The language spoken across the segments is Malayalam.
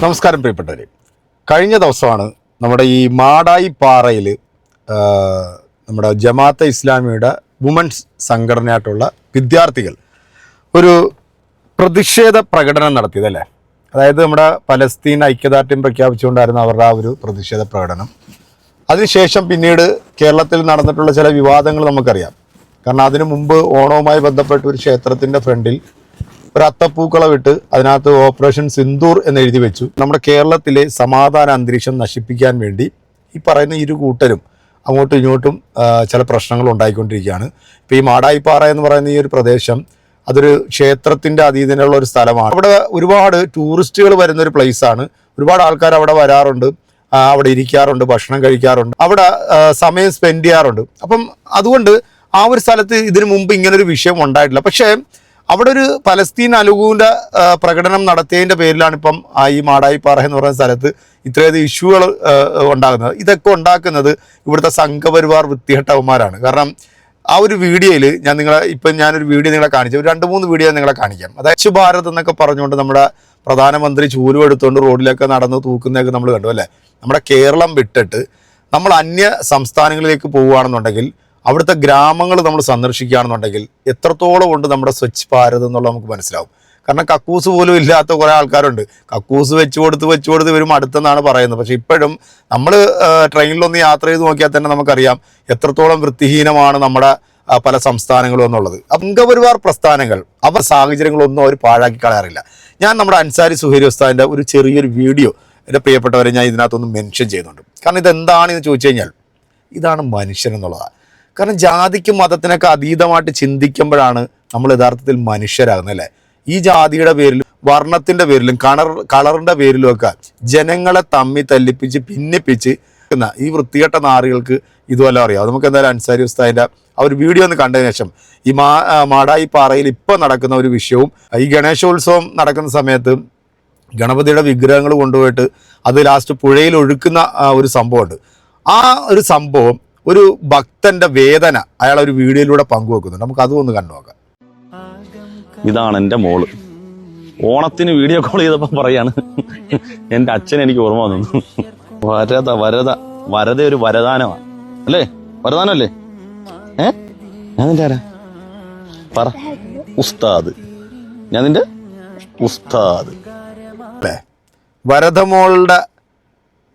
നമസ്കാരം പ്രിയപ്പെട്ടവരെ. കഴിഞ്ഞ ദിവസമാണ് നമ്മുടെ ഈ മാടായി പാറയിൽ നമ്മുടെ ജമാഅത്തെ ഇസ്ലാമിയുടെ വുമൻസ് സംഘടനയായിട്ടുള്ള വിദ്യാർത്ഥികൾ ഒരു പ്രതിഷേധ പ്രകടനം നടത്തിയതല്ലേ അതായത് നമ്മുടെ പലസ്തീൻ ഐക്യദാർഢ്യം പ്രഖ്യാപിച്ചുകൊണ്ടായിരുന്നു അവരുടെ ആ ഒരു പ്രതിഷേധ പ്രകടനം. അതിനുശേഷം പിന്നീട് കേരളത്തിൽ നടന്നിട്ടുള്ള ചില വിവാദങ്ങൾ നമുക്കറിയാം. കാരണം അതിനു മുമ്പ് ഓണവുമായി ബന്ധപ്പെട്ട് ഒരു ക്ഷേത്രത്തിന്റെ ഫ്രണ്ടിൽ ഒരു അത്തപ്പൂക്കളം ഇട്ട് അതിനകത്ത് ഓപ്പറേഷൻ സിന്ദൂർ എന്ന് എഴുതി വെച്ചു. നമ്മുടെ കേരളത്തിലെ സമാധാന അന്തരീക്ഷം നശിപ്പിക്കാൻ വേണ്ടി ഈ പറയുന്ന ഇരു കൂട്ടരും അങ്ങോട്ടും ഇങ്ങോട്ടും ചില പ്രശ്നങ്ങൾ ഉണ്ടായിക്കൊണ്ടിരിക്കുകയാണ്. ഇപ്പോൾ ഈ മാടായിപ്പാറ എന്ന് പറയുന്ന ഈ ഒരു പ്രദേശം അതൊരു ക്ഷേത്രത്തിന്റെ അതീതനുള്ള ഒരു സ്ഥലമാണ്. അവിടെ ഒരുപാട് ടൂറിസ്റ്റുകൾ വരുന്ന ഒരു പ്ലേസ് ആണ് ഒരുപാട് ആൾക്കാർ അവിടെ വരാറുണ്ട് അവിടെ ഇരിക്കാറുണ്ട് ഭക്ഷണം കഴിക്കാറുണ്ട് അവിടെ സമയം സ്പെൻഡ് ചെയ്യാറുണ്ട്. അപ്പം അതുകൊണ്ട് ആ ഒരു സ്ഥലത്ത് ഇതിനു മുമ്പ് ഇങ്ങനൊരു വിഷയം ഉണ്ടായിട്ടില്ല. പക്ഷേ അവിടെ ഒരു പലസ്തീൻ അനുകൂല പ്രകടനം നടത്തിയതിന്റെ പേരിലാണ് ഇപ്പം ഈ മാടായിപ്പാറ എന്ന് പറയുന്ന സ്ഥലത്ത് ഇത്രയധികം ഇഷ്യൂകൾ ഉണ്ടാകുന്നത്. ഇതൊക്കെ ഉണ്ടാക്കുന്നത് ഇവിടുത്തെ സംഘപരിവാർ വൃത്തികെട്ടവന്മാരാണ്. കാരണം ആ ഒരു വീഡിയോയിൽ ഞാൻ നിങ്ങളെ ഇപ്പം ഞാനൊരു വീഡിയോ നിങ്ങളെ കാണിച്ചു. ഒരു രണ്ട് മൂന്ന് വീഡിയോ നിങ്ങളെ കാണിക്കാം. അതായത് സ്വച്ഛ് ഭാരത് എന്നൊക്കെ പറഞ്ഞുകൊണ്ട് നമ്മുടെ പ്രധാനമന്ത്രി ചൂലും എടുത്തുകൊണ്ട് റോഡിലൊക്കെ നടന്ന് തൂക്കുന്നതൊക്കെ നമ്മൾ കണ്ടു അല്ലേ? നമ്മുടെ കേരളം വിട്ടിട്ട് നമ്മൾ അന്യ സംസ്ഥാനങ്ങളിലേക്ക് പോവുകയാണെന്നുണ്ടെങ്കിൽ അവിടുത്തെ ഗ്രാമങ്ങൾ നമ്മൾ സന്ദർശിക്കുകയാണെന്നുണ്ടെങ്കിൽ എത്രത്തോളം ഉണ്ട് നമ്മുടെ സ്വച്ഛ് ഭാരത് എന്നുള്ളത് നമുക്ക് മനസ്സിലാവും. കാരണം കക്കൂസ് പോലും ഇല്ലാത്ത കുറേ ആൾക്കാരുണ്ട്. കക്കൂസ് വെച്ച് കൊടുത്ത് വെച്ച് കൊടുത്ത് ഇവരും അടുത്തെന്നാണ് പറയുന്നത്. പക്ഷേ ഇപ്പോഴും നമ്മൾ ട്രെയിനിലൊന്ന് യാത്ര ചെയ്ത് നോക്കിയാൽ തന്നെ നമുക്കറിയാം എത്രത്തോളം വൃത്തിഹീനമാണ് നമ്മുടെ പല സംസ്ഥാനങ്ങളും എന്നുള്ളത്. അംഗപരിവാർ പ്രസ്ഥാനങ്ങൾ അവർ സാഹചര്യങ്ങളൊന്നും അവർ പാഴാക്കി കളയാറില്ല. ഞാൻ നമ്മുടെ അൻസാരി സുഹേരി ഉസ്താദിന്റെ ഒരു ചെറിയൊരു വീഡിയോ എന്റെ പ്രിയപ്പെട്ടവരെ ഞാൻ ഇതിനകത്തൊന്ന് മെൻഷൻ ചെയ്യുന്നുണ്ട് കാരണം ഇതെന്താണെന്ന് ചോദിച്ചു കഴിഞ്ഞാൽ ഇതാണ് മനുഷ്യൻ എന്നുള്ളതാണ്. കാരണം ജാതിക്കും മതത്തിനൊക്കെ അതീതമായിട്ട് ചിന്തിക്കുമ്പോഴാണ് നമ്മൾ യഥാർത്ഥത്തിൽ മനുഷ്യരാകുന്നത് അല്ലേ? ഈ ജാതിയുടെ പേരിലും വർണത്തിന്റെ പേരിലും കണർ കളറിന്റെ പേരിലും ഒക്കെ ജനങ്ങളെ തമ്മി തല്ലിപ്പിച്ച് ഭിന്നിപ്പിച്ച് ഈ വൃത്തികെട്ട നാറികൾക്ക് ഇതുപോലെ അറിയാം. നമുക്ക് എന്തായാലും അൻസാരി ഉസ്താദിന്റെ ആ ഒരു വീഡിയോ ഒന്ന് കണ്ടതിന് ശേഷം ഈ മാ മാടായി പാറയിൽ ഇപ്പോൾ നടക്കുന്ന ഒരു വിഷയവും ഈ ഗണേശോത്സവം നടക്കുന്ന സമയത്ത് ഗണപതിയുടെ വിഗ്രഹങ്ങൾ കൊണ്ടുപോയിട്ട് അത് ലാസ്റ്റ് പുഴയിൽ ഒഴുക്കുന്ന ഒരു സംഭവമുണ്ട്. ആ ഒരു സംഭവം ഒരു ഭക്തന്റെ വേദന അയാൾ ഒരു വീഡിയോയിലൂടെ പങ്കുവെക്കുന്നുണ്ട്. നമുക്ക് അതും ഒന്ന് കണ്ടു നോക്കാം. ഇതാണ് എന്റെ മോൾ. ഓണത്തിന് വീഡിയോ കോൾ ചെയ്തപ്പോ പറയാണ് എന്റെ അച്ഛൻ എനിക്ക് ഓർമ്മ വന്നു. വരത വരത വരത ഒരു വരദാനമാണ് അല്ലേ? വരദാനല്ലേ ഏ? ഞാൻ നിന്റെ ആരാ? പറ. ഉസ്താദ്. ഞാൻ നിന്റെ ഉസ്താദ്. അല്ലേ? വരദമോളുടെ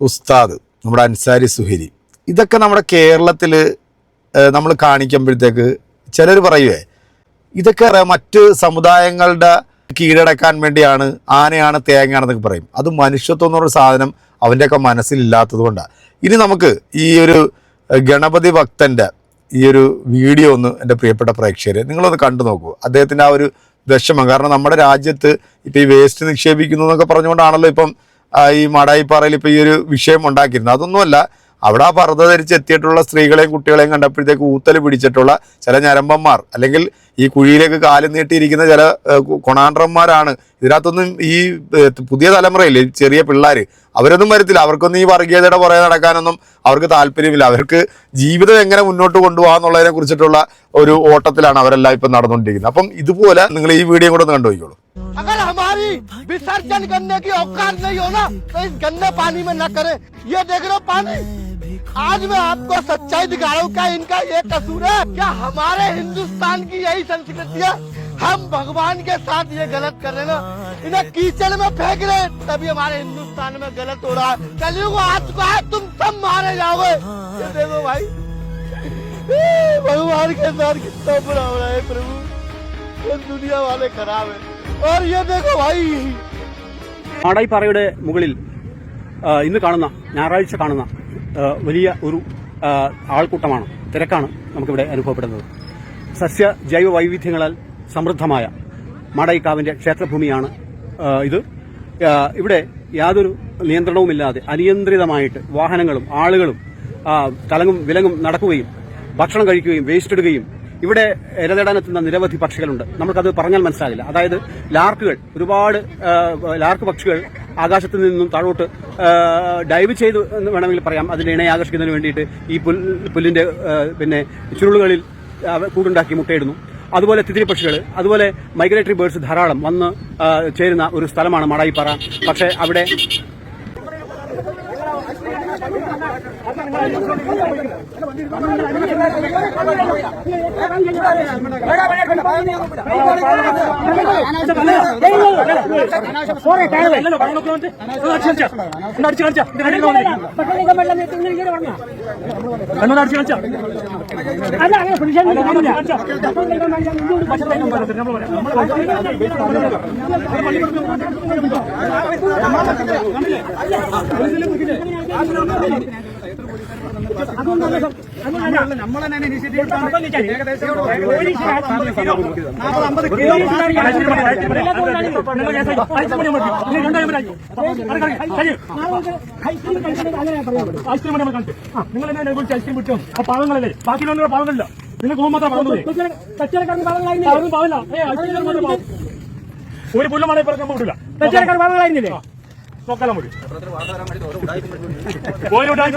ഉസ്താദ് നമ്മുടെ അൻസാരി സുഹരി ഇതൊക്കെ നമ്മുടെ കേരളത്തിൽ നമ്മൾ കാണിക്കുമ്പോഴത്തേക്ക് ചിലർ പറയുവേ ഇതൊക്കെ മറ്റ് സമുദായങ്ങളുടെ കീഴടക്കാൻ വേണ്ടിയാണ് ആനയാണ് തേങ്ങയാണെന്നൊക്കെ പറയും. അത് മനുഷ്യത്വം എന്നൊരു സാധനം അവന്റെയൊക്കെ മനസ്സിലില്ലാത്തത് കൊണ്ടാണ് ഇനി നമുക്ക് ഈ ഒരു ഗണപതി ഭക്തന്റെ ഈ ഒരു വീഡിയോ ഒന്ന് എന്റെ പ്രിയപ്പെട്ട പ്രേക്ഷകരെ നിങ്ങളൊന്ന് കണ്ടു നോക്കൂ. അദ്ദേഹത്തിന്റെ ആ ഒരു വിഷമം. കാരണം നമ്മുടെ രാജ്യത്ത് ഇപ്പം ഈ വേസ്റ്റ് നിക്ഷേപിക്കുന്നു എന്നൊക്കെ പറഞ്ഞുകൊണ്ടാണല്ലോ ഇപ്പം ഈ മാടായിപ്പാറയിൽ ഇപ്പം ഈ ഒരു വിഷയം ഉണ്ടാക്കിയിരുന്നത്. അതൊന്നുമല്ല അവിടെ ആ പർദ്ദ ധരിച്ച് എത്തിയിട്ടുള്ള സ്ത്രീകളെയും കുട്ടികളെയും കണ്ടപ്പോഴത്തേക്ക് ഊത്തൽ പിടിച്ചിട്ടുള്ള ചില ഞരമ്പന്മാർ അല്ലെങ്കിൽ ഈ കുഴിയിലേക്ക് കാലും നീട്ടിയിരിക്കുന്ന ചില ഏഹ്, കു- കൊണാണ്ടന്മാരാണ് ഇതിനകത്തൊന്നും ഈ ഏഹ്, പുതിയ തലമുറയില്ലേ ഈ ചെറിയ പിള്ളേർ അവരൊന്നും വരത്തില്ല അവർക്കൊന്നും ഈ വർഗീയതയുടെ പുറകെ നടക്കാനൊന്നും അവർക്ക് താല്പര്യമില്ല അവർക്ക് ജീവിതം എങ്ങനെ മുന്നോട്ട് കൊണ്ടുപോകാന്നുള്ളതിനെ കുറിച്ചിട്ടുള്ള ഒരു ഓട്ടത്തിലാണ് അവരെല്ലാം ഇപ്പം നടന്നുകൊണ്ടിരിക്കുന്നത് അപ്പം ഇതുപോലെ നിങ്ങൾ ഈ വീഡിയോ കൂടെ ഒന്ന് കണ്ടുപോയിക്കോളൂ अगर हमारी विसर्जन करने की औकात नहीं हो ना तो इस गंदे पानी में न करें ये देख रहे हो पानी आज मैं आपको सच्चाई दिखा रहा हूँ क्या इनका ये कसूर है क्या हमारे हिंदुस्तान की यही संस्कृति है हम भगवान के साथ ये गलत कर रहे हैं ना इन्हें कीचड़ में फेंक रहे हैं, तभी हमारे हिंदुस्तान में गलत हो रहा है कलयुग आ चुका है तुम सब मारे जाओगे ये देखो भाई भगवान के साथ कितना बुरा हो रहा है प्रभु ये दुनिया वाले खराब है और ये देखो भाई മാടായിപ്പാറയുടെ മുകളിൽ ആ, ഇന്ന് കാണുന്ന ഞായറാഴ്ച കാണുന്ന ആ, വലിയ ഒരു ആൾക്കൂട്ടമാണ് തിരക്കാണ് നമുക്കിവിടെ അനുഭവപ്പെടുന്നത്. സസ്യ ജൈവ വൈവിധ്യങ്ങളാൽ സമൃദ്ധമായ മാടായിക്കാവിന്റെ ക്ഷേത്രഭൂമിയാണ് ഇത്. ഇവിടെ യാതൊരു നിയന്ത്രണവുമില്ലാതെ അനിയന്ത്രിതമായിട്ട് വാഹനങ്ങളും ആളുകളും തലങ്ങും വിലങ്ങും നടക്കുകയും ഭക്ഷണം കഴിക്കുകയും വേസ്റ്റ് ഇടുകയും ഇവിടെ ഇരതേടാനെത്തുന്ന നിരവധി പക്ഷികളുണ്ട്. നമുക്കത് പറഞ്ഞാൽ മനസ്സിലാകില്ല. അതായത് ലാർക്കുകൾ ഒരുപാട് ലാർക്ക് പക്ഷികൾ ആകാശത്ത് നിന്നും താഴോട്ട് ഡൈവ് ചെയ്തു എന്ന് വേണമെങ്കിൽ പറയാം. അതിന്റെ ഇണയെ ആകർഷിക്കുന്നതിന് വേണ്ടിയിട്ട് ഈ പുൽ പുല്ലിന്റെ പിന്നെ ചുരുളുകളിൽ കൂടുണ്ടാക്കി മുട്ടയിടുന്നു. അതുപോലെ തിതിരി പക്ഷികൾ അതുപോലെ മൈഗ്രേറ്ററി ബേർഡ്സ് ധാരാളം വന്ന് ചേരുന്ന ഒരു സ്ഥലമാണ് മാടായിപ്പാറ. പക്ഷേ അവിടെ അടിച്ചു കാണിച്ചാ അല്ല അങ്ങനെ ഫിനിഷൻ നമ്മൾ പറയാം നിങ്ങൾ എന്നെ വിളിച്ച് ഐസ്ക്രീം വിട്ടോ ആ പാവങ്ങളല്ലേ. ബാക്കിയുള്ള പാവങ്ങളില്ല? നിങ്ങൾക്ക് പാവില്ല മാത്രം ഒരു പുല്ലമാണെ പറക്കാൻ പോകില്ല പാവങ്ങളായിരുന്നില്ലേ നോക്കാലോ മതി ഒരു ഉടായ്പ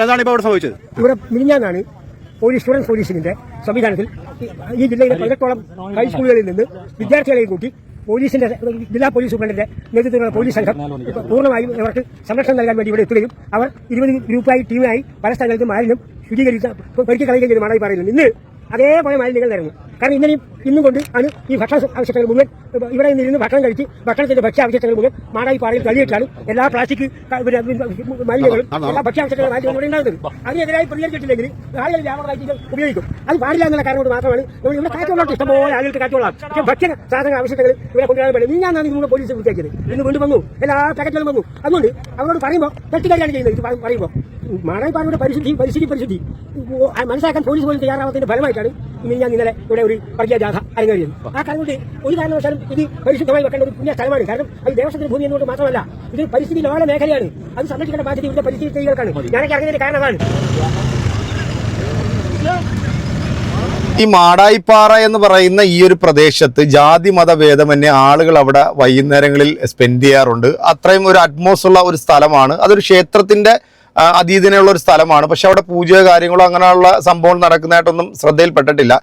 എന്താണ് ഇപ്പോൾ അവിടെ സംഭവിച്ചത് ഇവിടെ മിനിഞ്ഞാന്നാണ് പോലീസ് സ്റ്റുഡൻസ് പോലീസിന്റെ സംവിധാനത്തിൽ ഈ ജില്ലയിലെ പതിനെട്ടോളം ഹൈസ്കൂളുകളിൽ നിന്ന് വിദ്യാർത്ഥികളെയും കൂട്ടി പോലീസിന്റെ ജില്ലാ പോലീസ് സൂപ്രണ്ടിന്റെ നേതൃത്വത്തിലുള്ള പോലീസ് സംഘം പൂർണമായും അവർക്ക് സംരക്ഷണം നൽകാൻ വേണ്ടി ഇവിടെ എത്തുകയും അവർ ഇരുപത് ഗ്രൂപ്പായി ടീമായി പല സ്ഥലങ്ങളിലും മാലിന്യം ശുചീകരിച്ച പെരുക്കി കളയുകയും ചെയ്തു മാടായി പറയുന്നു ഇന്ന് അതേപോലെ മാലിന്യങ്ങൾ തരുന്നു കാരണം ഇന്നലെയും ഇന്നും കൊണ്ട് ആണ് ഈ ഭക്ഷണ ആവശ്യങ്ങൾ മുഴുവൻ ഇവിടെ നിന്നിരുന്ന് ഭക്ഷണം കഴിച്ച് ഭക്ഷണത്തിന്റെ ഭക്ഷ്യ ആവശ്യങ്ങൾ മുഴുവൻ മാടായി പാറയിൽ തള്ളിയിട്ടാണ് എല്ലാ പ്ലാസ്റ്റിക് മാലിന്യങ്ങളും എല്ലാ ഭക്ഷ്യാവശ്യങ്ങളും മാലിന്യങ്ങളും ഇവിടെ ഉണ്ടാകുന്നത്. അതിനെതിരായി പ്രതികരിച്ചിട്ടില്ലെങ്കിൽ ആളുകൾ വ്യാപകമായിട്ട് ഇത് ഉപയോഗിക്കും. അത് പാടില്ല എന്നുള്ള കാരണം കൊണ്ട് മാത്രമാണ് നമ്മൾ ഇവിടെ കാറ്റുള്ള ഇഷ്ടംപോലെ ആളുകൾക്ക് കാറ്റുള്ള പക്ഷേ ഭക്ഷണ സാധന ആവശ്യങ്ങൾ ഇവിടെ കൊണ്ടുവരാൻ പറ്റില്ല നീ ഞാൻ ഇവിടെ പോലീസ് വിളിച്ചത് ഇന്ന് വീണ്ടും വന്നു. എല്ലാ പാക്കറ്റുകളും വന്നു. അതുകൊണ്ട് അവരോട് പറയുമ്പോൾ തെറ്റുകാരിയാണ് ചെയ്യുന്നത്. ഇത് പറയുമ്പോൾ മാടായി പാറയുടെ പരിശുദ്ധി പരിശുദ്ധി. ആ മനസ്സിലാക്കാൻ പോലീസ് പോലും തയ്യാറാവാത്തതിന്റെ ഫലമായിട്ടാണ് ഇന്ന് ഞാൻ ഇന്നലെ ഇവിടെ ഒരു വർഗീയ ജാഥ അരങ്ങേറിയത്. ആ കാരണം കൊണ്ട് ഒരു കാരണവശാലും ഇത് പരിശുദ്ധമായി വെക്കേണ്ട ഒരു പുണ്യ സ്ഥലമാണ്. കാരണം അത് ദേവസ്വത്തിന്റെ ഭൂമി എന്നുകൊണ്ട് മാത്രമല്ല ഇത് പരിസ്ഥിതി ലോല മേഖലയാണ്. അത് സംരക്ഷിക്കേണ്ട ബാധ്യത ഇവിടുത്തെ പരിസ്ഥിതി സ്ത്രീകൾക്കാണ്. ഞാനൊക്കെ അറിഞ്ഞതിന്റെ കാരണമാണ്. ഈ മാടായിപ്പാറ എന്ന് പറയുന്ന ഈ ഒരു പ്രദേശത്ത് ജാതി മത ഭേദമന്യേ ആളുകൾ അവിടെ വൈകുന്നേരങ്ങളിൽ സ്പെൻഡ് ചെയ്യാറുണ്ട്. അത്രയും ഒരു അറ്റ്മോസ് ഉള്ള ഒരു സ്ഥലമാണ്. അതൊരു ക്ഷേത്രത്തിന്റെ അതീതനുള്ള ഒരു സ്ഥലമാണ്. പക്ഷെ അവിടെ പൂജയോ കാര്യങ്ങളോ അങ്ങനെയുള്ള സംഭവം നടക്കുന്നതായിട്ടൊന്നും ശ്രദ്ധയിൽപ്പെട്ടിട്ടില്ല.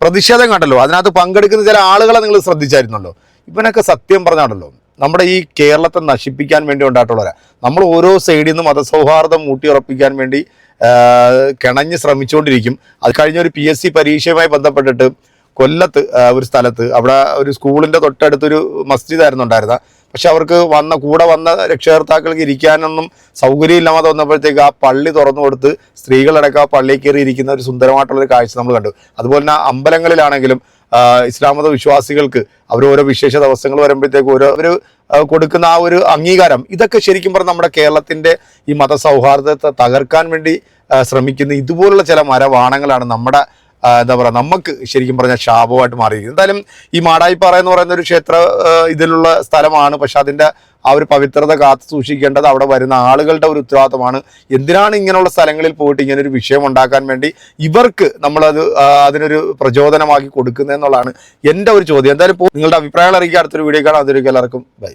പ്രതിഷേധം കണ്ടല്ലോ. അതിനകത്ത് പങ്കെടുക്കുന്ന ചില ആളുകളെ നിങ്ങൾ ശ്രദ്ധിച്ചായിരുന്നല്ലോ. ഇവനൊക്കെ സത്യം പറഞ്ഞാണല്ലോ. നമ്മുടെ ഈ കേരളത്തെ നശിപ്പിക്കാൻ വേണ്ടി ഉണ്ടായിട്ടുള്ളവരാ. നമ്മൾ ഓരോ സൈഡിൽ നിന്നും മതസൗഹാർദ്ദം ഊട്ടിയുറപ്പിക്കാൻ വേണ്ടി കിണഞ്ഞ് ശ്രമിച്ചുകൊണ്ടിരിക്കും. അത് കഴിഞ്ഞ ഒരു പി എസ് സി പരീക്ഷയുമായി ബന്ധപ്പെട്ടിട്ട് കൊല്ലത്ത് ഒരു സ്ഥലത്ത്. അവിടെ ഒരു സ്കൂളിന്റെ തൊട്ടടുത്തൊരു മസ്ജിദായിരുന്നു ഉണ്ടായിരുന്നത്. പക്ഷെ അവർക്ക് വന്ന കൂടെ വന്ന രക്ഷകർത്താക്കൾക്ക് ഇരിക്കാനൊന്നും സൗകര്യമില്ലാതെ വന്നപ്പോഴത്തേക്ക് ആ പള്ളി തുറന്നു കൊടുത്ത് സ്ത്രീകളടക്കം ആ പള്ളിയിൽ കയറി ഇരിക്കുന്ന ഒരു സുന്ദരമായിട്ടുള്ളൊരു കാഴ്ച നമ്മൾ കണ്ടു. അതുപോലെ തന്നെ അമ്പലങ്ങളിലാണെങ്കിലും ഇസ്ലാമത ഇസ്ലാം മത വിശ്വാസികൾക്ക് അവർ ഓരോ വിശേഷ ദിവസങ്ങൾ വരുമ്പോഴത്തേക്ക് ഓരോ അവർ കൊടുക്കുന്ന ആ ഒരു അംഗീകാരം ഇതൊക്കെ ശരിക്കും പറഞ്ഞാൽ നമ്മുടെ കേരളത്തിന്റെ ഈ മതസൗഹാർദ്ദത്തെ തകർക്കാൻ വേണ്ടി ശ്രമിക്കുന്ന ഇതുപോലുള്ള ചില മരവാണങ്ങളാണ് നമ്മുടെ എന്താ പറയുക നമുക്ക് ശരിക്കും പറഞ്ഞാൽ ശാപമായിട്ട് മാറിയിരിക്കുന്നു. എന്തായാലും ഈ മാടായിപ്പാറ എന്ന് പറയുന്ന ഒരു ക്ഷേത്ര ഇതിലുള്ള സ്ഥലമാണ്. പക്ഷെ അതിന്റെ ആ ഒരു പവിത്രത കാത്തു സൂക്ഷിക്കേണ്ടത് അവിടെ വരുന്ന ആളുകളുടെ ഒരു ഉത്തരവാദിത്തമാണ്. എന്തിനാണ് ഇങ്ങനെയുള്ള സ്ഥലങ്ങളിൽ പോയിട്ട് ഇങ്ങനെ ഒരു വിഷയം ഉണ്ടാക്കാൻ വേണ്ടി ഇവർക്ക് നമ്മളത് അതിനൊരു പ്രചോദനമാക്കി കൊടുക്കുന്നത് എന്നുള്ളതാണ് എന്റെ ഒരു ചോദ്യം. എന്തായാലും നിങ്ങളുടെ അഭിപ്രായങ്ങൾ അറിയിക്കുക. അടുത്തൊരു വീഡിയോ കാണാം. അതൊരു എല്ലാവർക്കും ബൈ.